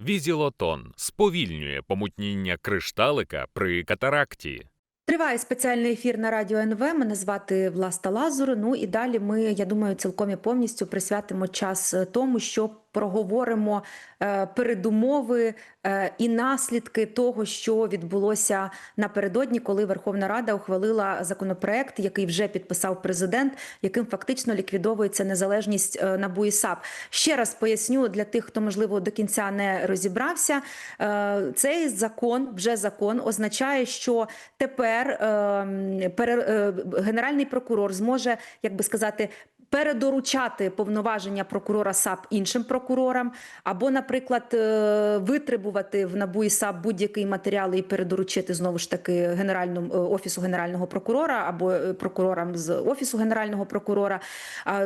Візілотон сповільнює помутніння кришталика при катаракті. Триває спеціальний ефір на радіо НВ. Мене звати Власта Лазур. Ну і далі ми, я думаю, цілком і повністю присвятимо час е, тому, що проговоримо е, передумови е, і наслідки того, що відбулося напередодні, коли Верховна Рада ухвалила законопроект, який вже підписав президент, яким фактично ліквідовується незалежність е, НАБУ і САП. Ще раз поясню для тих, хто можливо до кінця не розібрався. Цей закон, вже закон, означає, що тепер е, е, генеральний прокурор зможе, як би сказати. Передоручати повноваження прокурора САП іншим прокурорам, або, наприклад, е, витребувати в НАБУ і САП будь-який матеріал і передоручити знову ж таки генеральному е, офісу генерального прокурора або е, прокурорам з офісу генерального прокурора.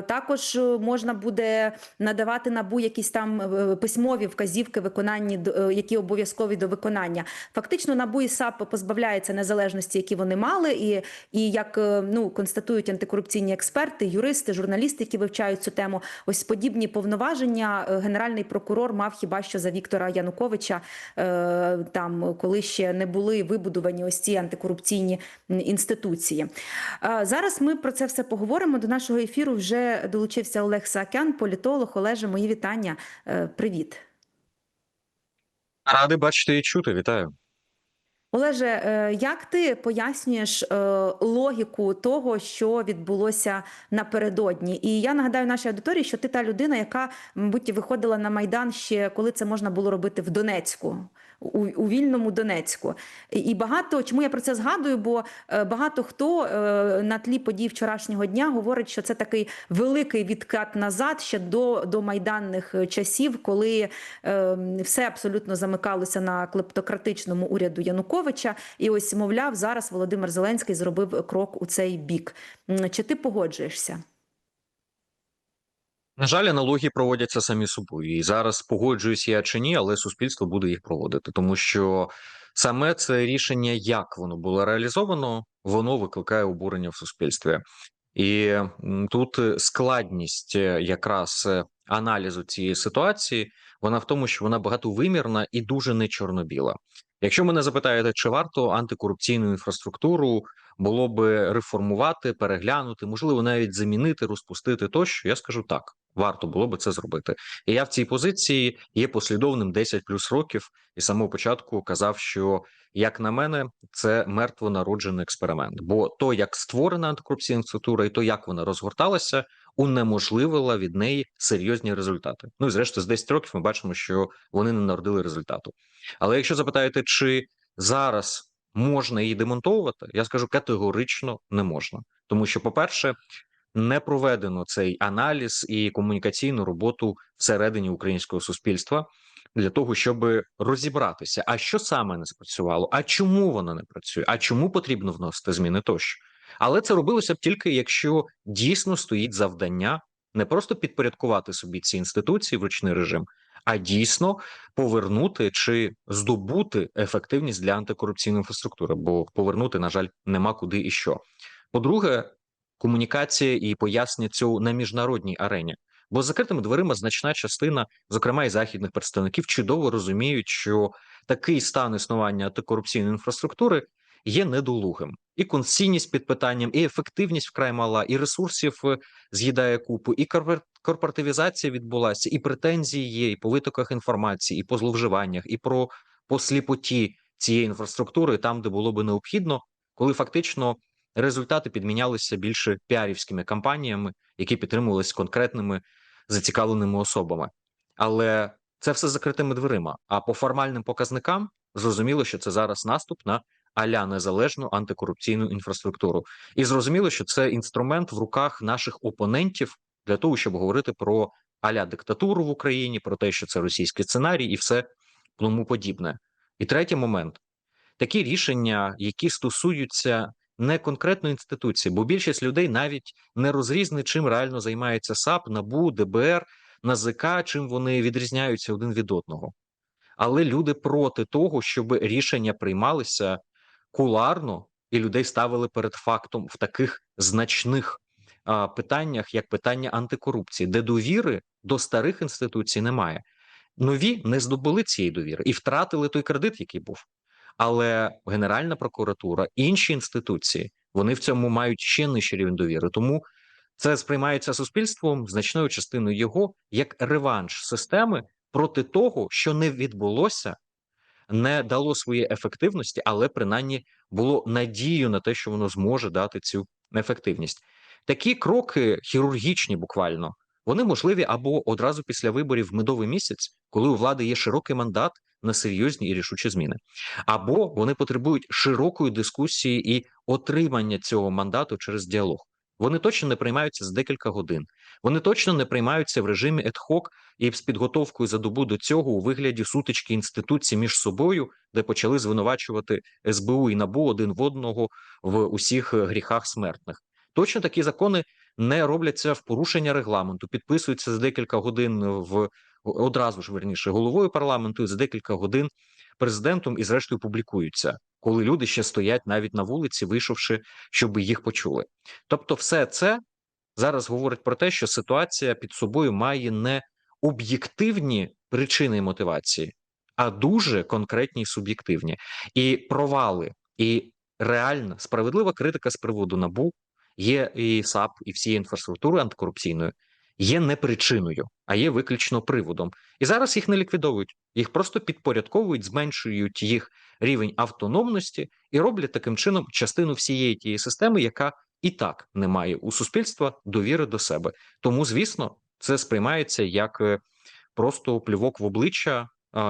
Також можна буде надавати НАБУ якісь там письмові вказівки, виконанні які обов'язкові до виконання. Фактично, НАБУ і САП позбавляється незалежності, які вони мали, і, і як ну констатують антикорупційні експерти, юристи, журналісти, які вивчають цю тему, ось подібні повноваження е, генеральний прокурор мав хіба що за Віктора Януковича, е, там коли ще не були вибудовані ось ці антикорупційні інституції. Е, Зараз ми про це все поговоримо. До нашого ефіру вже долучився Олег Саакян, політолог. Олеже, мої вітання. Привіт. Радий бачити і чути. Вітаю. Олеже, е, як ти пояснюєш е, логіку того, що відбулося напередодні? І я нагадаю нашій аудиторії, що ти та людина, яка, мабуть, виходила на майдан ще коли це можна було робити в Донецьку. У, у вільному Донецьку, І- багато чому я про це згадую? Бо е, багато хто е, на тлі подій вчорашнього дня говорить, що це такий великий відкат назад ще до, до майданних е, часів, коли е, все абсолютно замикалося на клептократичному уряду Януковича. І ось, мовляв, зараз Володимир Зеленський зробив крок у цей бік. Чи ти погоджуєшся? На жаль, аналогії проводяться самі собою. І зараз погоджуюсь я чи ні, але суспільство буде їх проводити, тому що саме це рішення, як воно було реалізовано, воно викликає обурення в суспільстві. І тут е, складність е, якраз е, аналізу цієї ситуації, вона в тому, що вона багатовимірна і дуже не чорно-біла. Якщо мене запитаєте, чи варто антикорупційну інфраструктуру було би реформувати, переглянути, можливо, навіть замінити, розпустити тощо, я скажу так. Варто було би це зробити, і я в цій позиції є послідовним 10 плюс років, і з самого початку казав, що як на мене, це мертвонароджений експеримент. Бо то, як створена антикорупційна інститута, і то, як вона розгорталася, унеможливила від неї серйозні результати. Ну і зрештою, з 10 років ми бачимо, що вони не народили результату. Але якщо запитаєте, чи зараз можна її демонтовувати, я скажу категорично не можна, тому що, по-перше, не проведено цей аналіз і комунікаційну роботу всередині українського суспільства для того, щоб розібратися, а що саме не спрацювало, а чому воно не працює, а чому потрібно вносити зміни тощо. Але це робилося б тільки якщо дійсно стоїть завдання не просто підпорядкувати собі ці інституції в ручний режим, а дійсно повернути чи здобути ефективність для антикорупційної інфраструктури, бо повернути, на жаль, нема куди і що. По-друге, комунікація і пояснення цього на міжнародній арені. Бо з закритими дверима значна частина, зокрема і західних представників, чудово розуміють, що такий стан існування антикорупційної інфраструктури є недолугим. І конституційність під питанням, і ефективність вкрай мала, і ресурсів е, з'їдає купу, і корпор- корпоративізація відбулася, і претензії є, і по витоках інформації, і по зловживаннях, і про по сліпоті цієї інфраструктури, там, де було би необхідно, коли фактично результати підмінялися більше піарівськими кампаніями, які підтримувалися конкретними зацікавленими особами. Але це все закритими дверима. А по формальним показникам зрозуміло, що це зараз наступ на аля незалежну антикорупційну інфраструктуру, і зрозуміло, що це інструмент в руках наших опонентів для того, щоб говорити про аля диктатуру в Україні, про те, що це російський сценарій, і все тому подібне. І третій момент такі рішення, які стосуються не конкретної інституції, бо більшість людей навіть не розрізнить, чим реально займається САП, НАБУ, ДБР, НАЗК, чим вони відрізняються один від одного. Але люди проти того, щоб рішення приймалися куларно, і людей ставили перед фактом в таких значних а, питаннях, як питання антикорупції, де довіри до старих інституцій немає. нові не здобули цієї довіри і втратили той кредит, який був. Але Генеральна прокуратура, інші інституції, вони в цьому мають ще нижчий рівень довіри. Тому це сприймається суспільством значною частиною його як реванш системи проти того, що не відбулося, не дало своєї ефективності, але принаймні було надію на те, що воно зможе дати цю ефективність. Такі кроки хірургічні, буквально, вони можливі або одразу після виборів в медовий місяць, коли у влади є широкий мандат на серйозні і рішучі зміни, або вони потребують широкої дискусії і отримання цього мандату через діалог. Вони точно не приймаються за декілька годин. Вони точно не приймаються в режимі ad-hoc і з підготовкою за добу до цього у вигляді сутички інституцій між собою, де почали звинувачувати СБУ і НАБУ один в одного в усіх гріхах смертних. Точно такі закони не робляться в порушення регламенту, підписуються за декілька годин в одразу ж верніше головою парламенту за декілька годин президентом і зрештою публікуються, коли люди ще стоять навіть на вулиці, вийшовши, щоб їх почули. Тобто, все це зараз говорить про те, що ситуація під собою має не об'єктивні причини і мотивації, а дуже конкретні і суб'єктивні. І провали, і реальна справедлива критика з приводу набу є і САП, і всієї інфраструктури антикорупційної. Є не причиною, а є виключно приводом. І зараз їх не ліквідовують, їх просто підпорядковують, зменшують їх рівень автономності і роблять таким чином частину всієї тієї системи, яка і так не має у суспільства довіри до себе. Тому, звісно, це сприймається як е, просто плювок в обличчя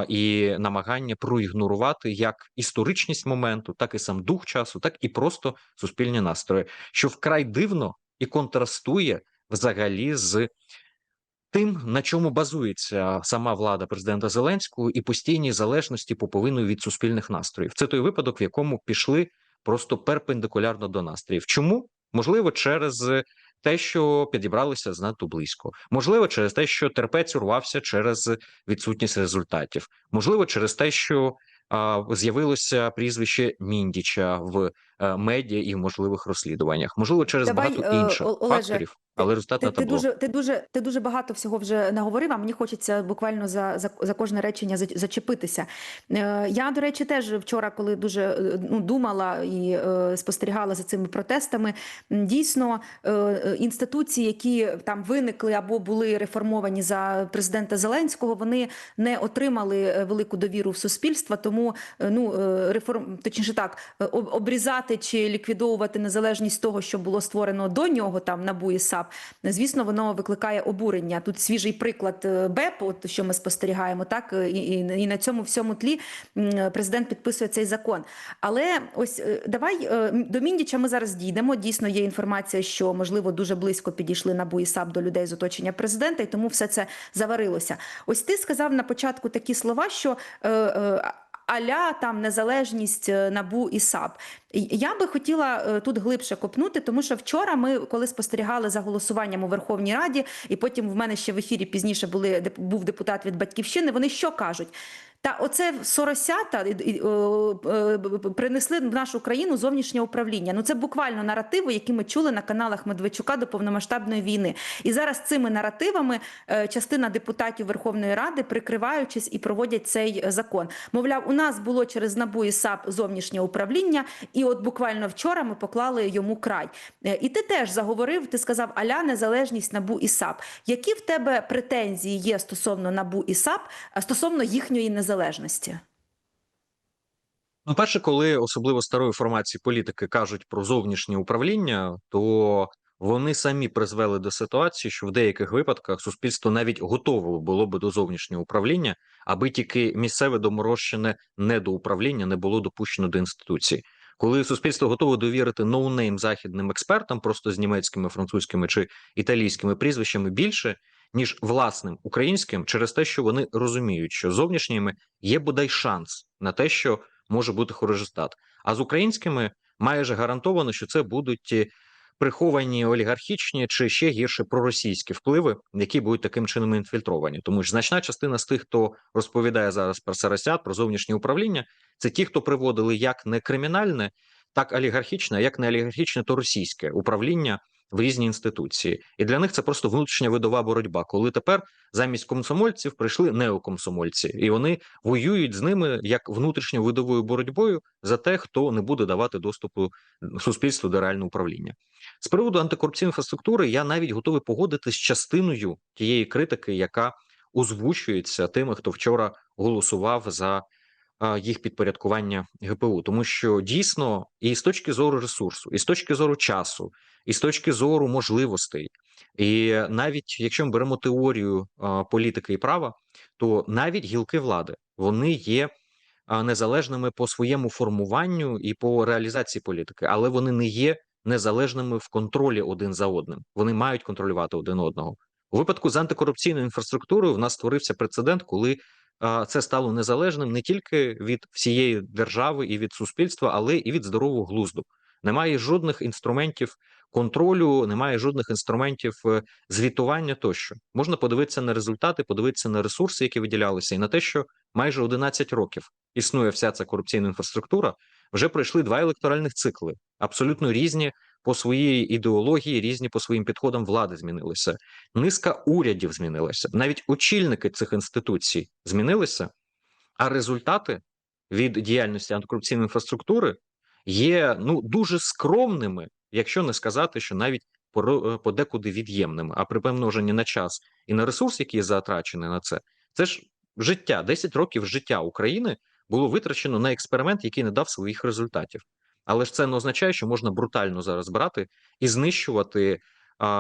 і намагання проігнорувати як історичність моменту, так і сам дух часу, так і просто суспільні настрої, що вкрай дивно і контрастує взагалі з тим, на чому базується сама влада президента Зеленського і постійній залежності поповинної від суспільних настроїв. Це той випадок, в якому пішли просто перпендикулярно до настроїв. Чому? Можливо, через те, що підібралися занадто близько, можливо, через те, що терпець урвався через відсутність результатів, можливо, через те, що з'явилося прізвище Міндіча в медіа і в можливих розслідуваннях, можливо, через Давай, багато е, інших Олеже, факторів, але результат Ти, на ти дуже, ти дуже, ти дуже багато всього вже наговорив. А мені хочеться буквально за, за, за кожне речення зачепитися. Е, я, до речі, теж вчора, коли дуже е, ну, думала і е, спостерігала за цими протестами, дійсно е, е, інституції, які там виникли або були реформовані за президента Зеленського, вони не отримали е, велику довіру в суспільства. Тому е, ну е, реформ, точніше так, е, об- чи ліквідовувати незалежність того, що було створено до нього, там НАБУ і САП, звісно, воно викликає обурення. Тут свіжий приклад е, БЕП, от що ми спостерігаємо, так е, і, і, і на цьому всьому тлі президент підписує цей закон. Але ось е, давай до Міндіча ми зараз дійдемо. Дійсно, є інформація, що можливо дуже близько підійшли НАБУ і САП до людей з оточення президента, і тому все це заварилося. Ось ти сказав на початку такі слова, що. Аля там незалежність е, набу і САП. Я би хотіла е, тут глибше копнути, тому що вчора ми, коли спостерігали за голосуванням у Верховній Раді, і потім в мене ще в ефірі пізніше були був депутат від батьківщини. Вони що кажуть? Та оце соросята е, принесли в нашу країну зовнішнє управління. Ну це буквально наративи, які ми чули на каналах Медведчука до повномасштабної війни. І зараз цими наративами е, частина депутатів Верховної Ради, прикриваючись і проводять цей закон. Мовляв, у нас було через НАБУ і САП зовнішнє управління, і от буквально вчора ми поклали йому край. Е, І ти теж заговорив, ти сказав Аля незалежність НАБУ і САП. Які в тебе претензії є стосовно НАБУ і САП, стосовно їхньої незалежності? Ну, перше, коли особливо старої формації політики кажуть про зовнішнє управління, то вони самі призвели до ситуації, що в деяких випадках суспільство навіть готове було би до зовнішнього управління, аби тільки місцеве доморощене недоуправління не було допущено до інституції. Коли суспільство готове довірити ноунейм західним експертам, просто з німецькими, французькими чи італійськими прізвищами більше, ніж власним українським, через те, що вони розуміють, що зовнішніми є бодай шанс на те, що може бути хороший результат. А з українськими майже гарантовано, що це будуть приховані олігархічні чи ще гірше проросійські впливи, які будуть таким чином інфільтровані. Тому що значна частина з тих, хто розповідає зараз про сарасят, про зовнішнє управління, це ті, хто приводили як не кримінальне, так олігархічне, як не олігархічне, то російське управління в різні інституції, і для них це просто внутрішня видова боротьба. Коли тепер замість комсомольців прийшли неокомсомольці, і вони воюють з ними як внутрішньовидовою боротьбою за те, хто не буде давати доступу суспільству до реального управління. З приводу антикорупційної інфраструктури я навіть готовий погодитися з частиною тієї критики, яка озвучується тими, хто вчора голосував за їх підпорядкування ГПУ, тому що дійсно і з точки зору ресурсу, і з точки зору часу, і з точки зору можливостей, і навіть якщо ми беремо теорію політики і права, то навіть гілки влади вони є незалежними по своєму формуванню і по реалізації політики, але вони не є незалежними в контролі один за одним. Вони мають контролювати один одного. У випадку з антикорупційною інфраструктурою в нас створився прецедент, коли це стало незалежним не тільки від всієї держави і від суспільства, але і від здорового глузду. Немає жодних інструментів контролю, немає жодних інструментів е, звітування тощо. Можна подивитися на результати, подивитися на ресурси, які виділялися, і на те, що майже 11 років існує вся ця корупційна інфраструктура. Вже пройшли два електоральних цикли, абсолютно різні по своїй ідеології, різні по своїм підходам влади змінилися. Низка урядів змінилася, навіть очільники цих інституцій змінилися, а результати від діяльності антикорупційної інфраструктури є ну дуже скромними, якщо не сказати, що навіть поро- подекуди від'ємними. А при помноженні на час і на ресурс, який затрачений на це, це ж життя, 10 років життя України було витрачено на експеримент, який не дав своїх результатів. Але ж це не означає, що можна брутально зараз брати і знищувати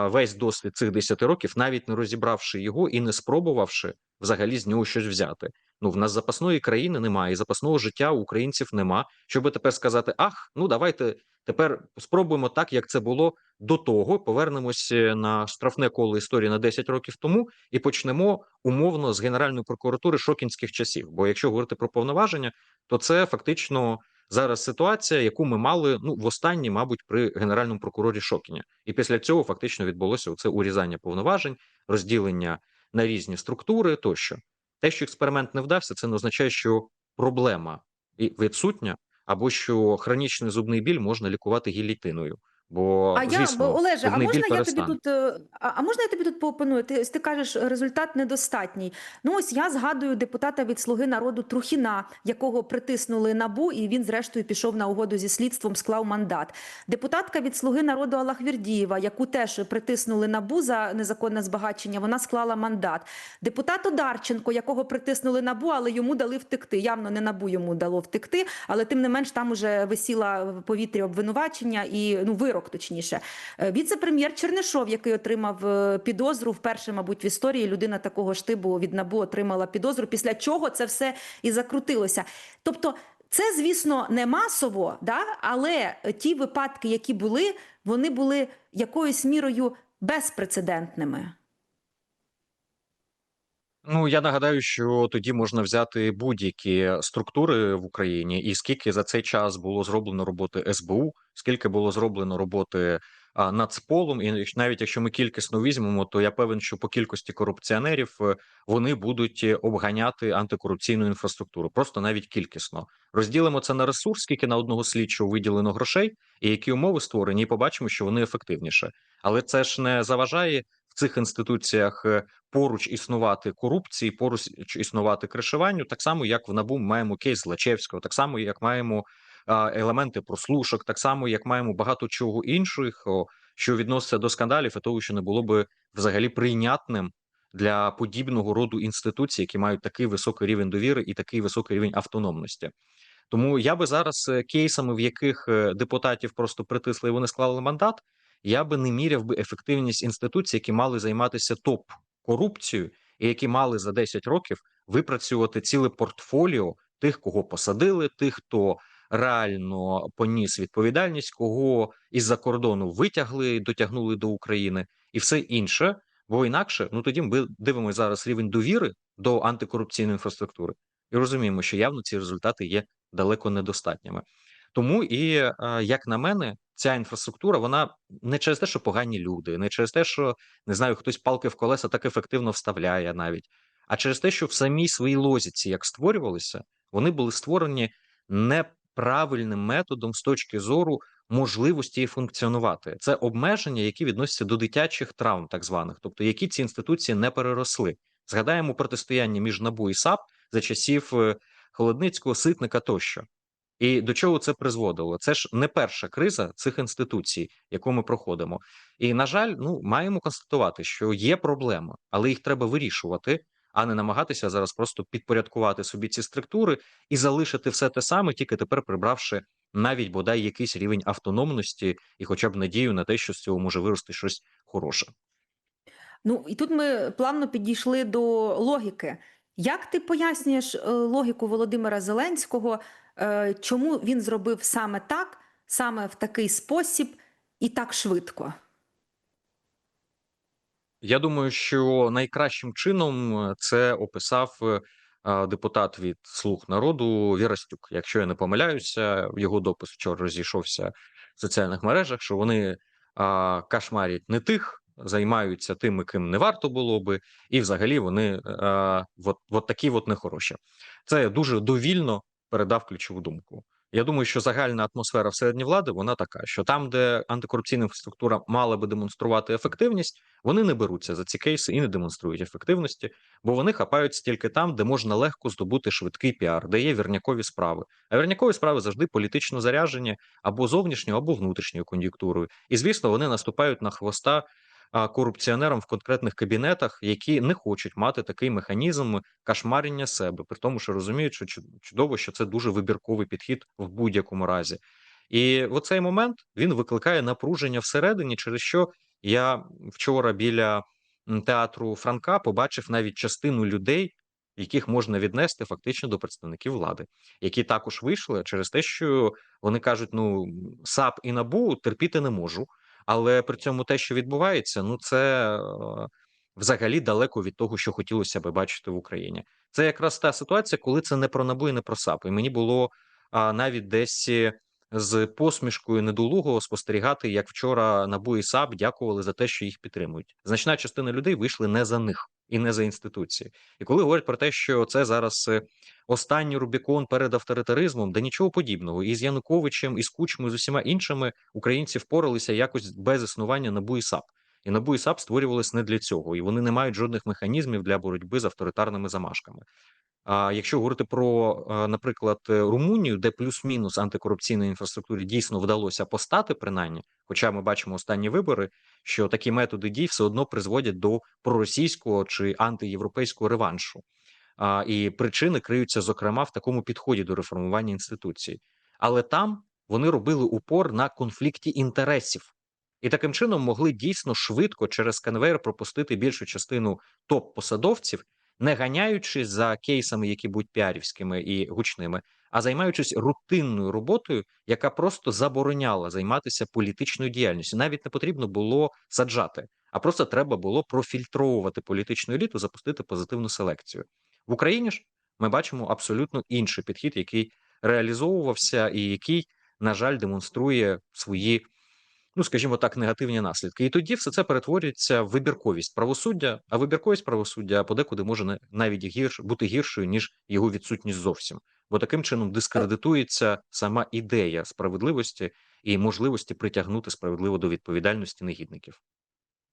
весь досвід цих 10 років, навіть не розібравши його і не спробувавши взагалі з нього щось взяти. Ну, в нас запасної країни немає, і запасного життя у українців нема. Щоб тепер сказати: ах, ну давайте тепер спробуємо так, як це було до того. Повернемося на штрафне коло історії на 10 років тому і почнемо умовно з Генеральної прокуратури шокінських часів. Бо якщо говорити про повноваження, то це фактично зараз ситуація, яку ми мали ну в останній, мабуть, при генеральному прокурорі Шокіня. І після цього фактично відбулося це урізання повноважень, розділення на різні структури тощо. Те, що експеримент не вдався, це не означає, що проблема відсутня, або що хронічний зубний біль можна лікувати гілітиною. Бо А я звісно, бо, Олеже, а можна я тобі тут е, а, а можна я тобі тут поопоную? Ти, ти кажеш, результат недостатній. Ну ось я згадую депутата від Слуги народу Трухіна, якого притиснули набу, і він зрештою пішов на угоду зі слідством, склав мандат. Депутатка від Слуги народу Аллахвірдієва, яку теж притиснули набу за незаконне збагачення, вона склала мандат. Депутат Одарченко, якого притиснули набу, але йому дали втекти. Явно не набу йому дало втекти, але тим не менш там уже висіла в повітрі обвинувачення і ну вирок, точніше. Е, Віце-прем'єр Чернишов, який отримав е, підозру, вперше, мабуть, в історії людина такого штибу від набу отримала підозру. Після чого це все і закрутилося. Тобто. Це, звісно, не масово, да? але ті випадки, які були, вони були якоюсь мірою безпрецедентними. Ну я нагадаю, що тоді можна взяти будь-які структури в Україні, і скільки за цей час було зроблено роботи СБУ, скільки було зроблено роботи а, Нацполом, і навіть якщо ми кількісно візьмемо, то я певен, що по кількості корупціонерів е, вони будуть е, обганяти антикорупційну інфраструктуру, просто навіть кількісно. Розділимо це на ресурс, скільки на одного слідчого виділено грошей, і які умови створені, і побачимо, що вони ефективніше. Але це ж не заважає в цих інституціях е, поруч існувати корупції, поруч існувати кришуванню, так само як в НАБУ маємо кейс Злачевського, так само як маємо елементи прослушок, так само як маємо багато чого інших, о, що відноситься до скандалів, і того, що не було би взагалі прийнятним для подібного роду інституцій, які мають такий високий рівень довіри і такий високий рівень автономності. Тому я би зараз е, кейсами, в яких е, депутатів просто притисли і вони склали мандат, я би не міряв би ефективність інституцій, які мали займатися топ корупцією, і які мали за 10 років випрацювати ціле портфоліо тих, кого посадили, тих, хто реально поніс відповідальність, кого із-за кордону витягли, дотягнули до України, і все інше. Бо інакше, ну тоді ми дивимося зараз рівень довіри до антикорупційної інфраструктури і розуміємо, що явно ці результати є далеко недостатніми. Тому і е, як на мене, ця інфраструктура вона не через те, що погані люди, не через те, що не знаю, хтось палки в колеса так ефективно вставляє навіть, а через те, що в самій своїй лозіці, як створювалися, вони були створені неправильним методом з точки зору можливості функціонувати. Це обмеження, які відносяться до дитячих травм, так званих, тобто які ці інституції не переросли. Згадаємо протистояння між НАБУ і САП за часів е, Холодницького, Ситника тощо. І до чого це призводило? Це ж не перша криза цих інституцій, яку ми проходимо. І на жаль, ну маємо констатувати, що є проблеми, але їх треба вирішувати, а не намагатися зараз просто підпорядкувати собі ці структури і залишити все те саме, тільки тепер прибравши навіть бодай якийсь рівень автономності і, хоча б надію на те, що з цього може вирости щось хороше. Ну і тут ми плавно підійшли до логіки. Як ти пояснюєш е, логіку Володимира Зеленського, е, чому він зробив саме так, саме в такий спосіб і так швидко? Я думаю, що найкращим чином е, це описав депутат від Слуг народу Вірастюк. Якщо я не помиляюся, його допис вчора розійшовся в соціальних мережах, що вони а, кошмарять не тих, займаються тими, ким не варто було би, і взагалі вони а, от, от такі от нехороші. Це дуже довільно передав ключову думку. Я думаю, що загальна атмосфера всередині влади вона така, що там, де антикорупційна інфраструктура мала би демонструвати ефективність, вони не беруться за ці кейси і не демонструють ефективності, бо вони хапаються тільки там, де можна легко здобути швидкий піар, де є вірнякові справи. А вірнякові справи завжди політично заряжені або зовнішньою, або внутрішньою кон'юнктурою. І звісно, вони наступають на хвоста корупціонерам в конкретних кабінетах, які не хочуть мати такий механізм кошмарення себе, при тому, що розуміють, що чудово, що це дуже вибірковий підхід в будь-якому разі. І в цей момент він викликає напруження всередині, через що я вчора біля театру Франка побачив навіть частину людей, яких можна віднести фактично до представників влади, які також вийшли через те, що вони кажуть: ну САП і НАБУ терпіти не можу. Але при цьому те, що відбувається, ну це е, взагалі далеко від того, що хотілося би бачити в Україні. Це якраз та ситуація, коли це не про НАБУ і не про САП. І мені було навіть десь е, з посмішкою недолугого спостерігати, як вчора НАБУ і САП дякували за те, що їх підтримують. Значна частина людей вийшли не за них і не за інституції. І коли говорять про те, що це зараз е, останній Рубікон перед авторитаризмом, де нічого подібного. І з Януковичем, і з Кучмою, з усіма іншими українці впоралися якось без існування НАБУ і САП. І НАБУ і САП створювалися не для цього, і вони не мають жодних механізмів для боротьби з авторитарними замашками. А якщо говорити про, е, наприклад, е, Румунію, де плюс-мінус антикорупційної інфраструктурі дійсно вдалося постати, принаймні, хоча ми бачимо останні вибори, що такі методи дій все одно призводять до проросійського чи антиєвропейського реваншу. А, і причини криються, зокрема, в такому підході до реформування інституцій. Але там вони робили упор на конфлікті інтересів. І таким чином могли дійсно швидко через конвейер пропустити більшу частину топ-посадовців, не ганяючись за кейсами, які будуть піарівськими і гучними, а займаючись рутинною роботою, яка просто забороняла займатися політичною діяльністю. Навіть не потрібно було саджати, а просто треба було профільтровувати політичну еліту, запустити позитивну селекцію. В Україні ж ми бачимо абсолютно інший підхід, який реалізовувався, і який, на жаль, демонструє свої, ну скажімо так, негативні наслідки. І тоді все це перетворюється в вибірковість правосуддя, а вибірковість правосуддя подекуди може навіть гірш бути гіршою ніж його відсутність зовсім, бо таким чином дискредитується сама ідея справедливості і можливості притягнути справедливо до відповідальності негідників.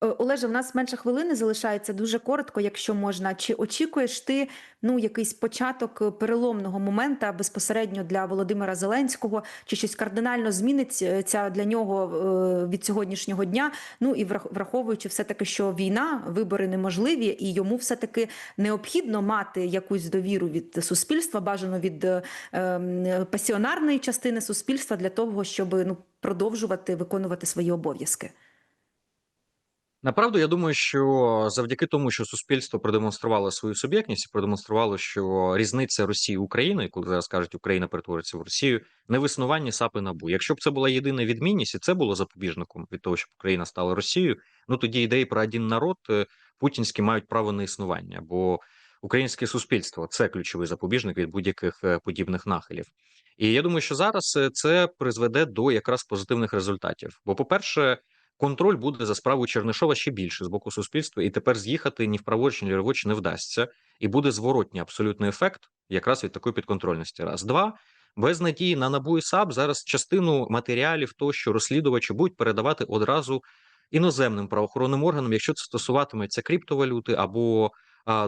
Е, Олеже, в нас менше хвилини залишається дуже коротко, якщо можна. Чи очікуєш ти ну якийсь початок е, переломного моменту безпосередньо для Володимира Зеленського? Чи щось кардинально зміниться для нього е, від сьогоднішнього дня? Ну і враховуючи все таки, що війна, вибори неможливі, і йому все таки необхідно мати якусь довіру від суспільства, бажано від е, ем, пасіонарної частини суспільства для того, щоб ну продовжувати виконувати свої обов'язки. Направду, я думаю, що завдяки тому, що суспільство продемонструвало свою суб'єктність продемонструвало, що різниця Росії і України, коли зараз кажуть, Україна перетвориться в Росію, не в існуванні САП і НАБУ. Якщо б це була єдина відмінність, і це було запобіжником від того, щоб Україна стала Росією, ну тоді ідеї про один народ е, путінські мають право на існування, бо українське суспільство це ключовий запобіжник від будь-яких е, подібних нахилів. І я думаю, що зараз е, це призведе до якраз позитивних результатів. Бо, по-перше, контроль буде за справою Чернишова ще більше з боку суспільства, і тепер з'їхати ні вправоч, ні ліворуч не вдасться, і буде зворотній абсолютний ефект якраз від такої підконтрольності. Раз. Два. Без надії на НАБУ і САП зараз частину матеріалів, то що розслідувачі будуть передавати одразу іноземним правоохоронним органам, якщо це стосуватиметься криптовалюти або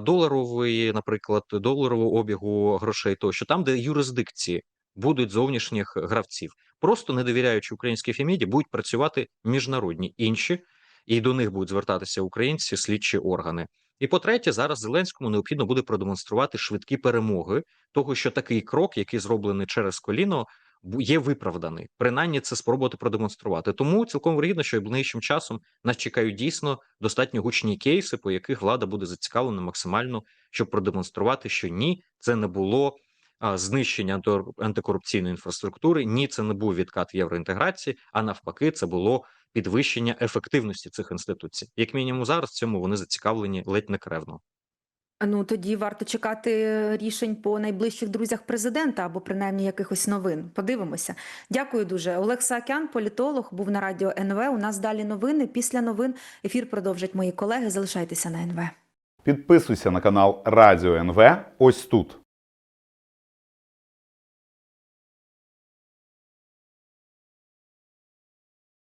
доларової, наприклад, доларового обігу грошей, тощо. Там, де юрисдикції будуть зовнішніх гравців, просто не довіряючи українській феміді, будуть працювати міжнародні інші, і до них будуть звертатися українці, слідчі органи. І по-третє, зараз Зеленському необхідно буде продемонструвати швидкі перемоги, того що такий крок, який зроблений через коліно, є виправданий. Принаймні, це спробувати продемонструвати. Тому цілком вигідно, що найближчим часом нас чекають дійсно достатньо гучні кейси, по яких влада буде зацікавлена максимально, щоб продемонструвати, що ні, це не було знищення анти- антикорупційної інфраструктури, ні, це не був відкат євроінтеграції, а навпаки, це було підвищення ефективності цих інституцій. Як мінімум, зараз в цьому вони зацікавлені ледь не кревно. Ну тоді варто чекати рішень по найближчих друзях президента або принаймні якихось новин. Подивимося. Дякую дуже. Олег Саакян, політолог, був на радіо НВ. У нас далі новини. Після новин ефір продовжать мої колеги. Залишайтеся на НВ. Підписуйся на канал Радіо НВ ось тут.